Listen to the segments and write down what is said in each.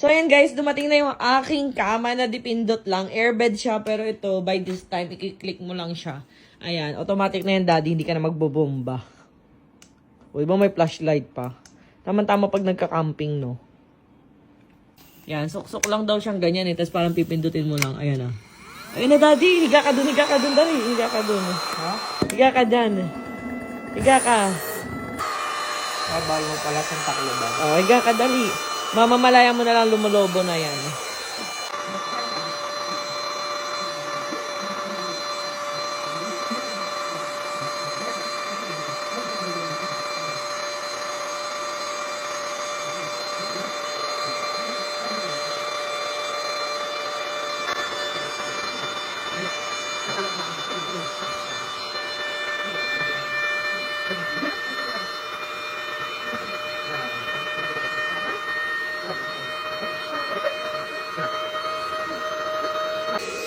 So, ayan guys, dumating na yung aking kama na dipindot lang. Airbed siya, pero ito, by this time, i-click mo lang siya. Ayan, automatic na yan, daddy. Hindi ka na magbobomba. O, iba may flashlight pa. Tama-tama pag nagka-camping, no? Yan, suksok lang daw siyang ganyan eh. Tapos parang pipindutin mo lang. Ayan na. Ayun na, daddy. Higa ka dun, higa ka dun, dali. Higa ka dun. Ha? Higa ka dyan. Higa ka. Ah, bawal mo pala sa Tacloban. Oh, higa ka, dali. Mamamalaya mo na lang lumulobo na yan.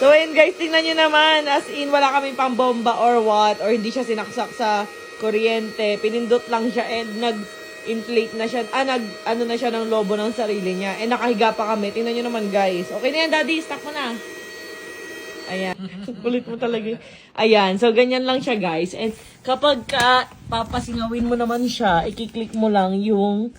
So, ayun guys, tingnan nyo naman. As in, wala kami pang bomba or what. Or hindi siya sinaksak sa kuryente. Pinindot lang siya and nag-inflate na siya. Ah, nag, ano na siya ng lobo ng sarili niya. And nakahiga pa kami. Tingnan nyo naman guys. Okay na yan, daddy. Stop mo na. Ayan. Kulit mo talaga. Ayan. So, ganyan lang siya, guys. And kapag ka, papasingawin mo naman siya, ikiklik mo lang yung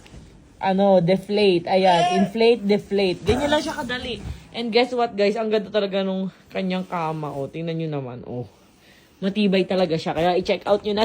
ano, deflate. Ayan. Inflate, deflate. Ganyan lang siya kadali. And guess what, guys? Ang ganda talaga nung kanyang kama. O, tingnan nyo naman. O, matibay talaga siya. Kaya i-check out nyo na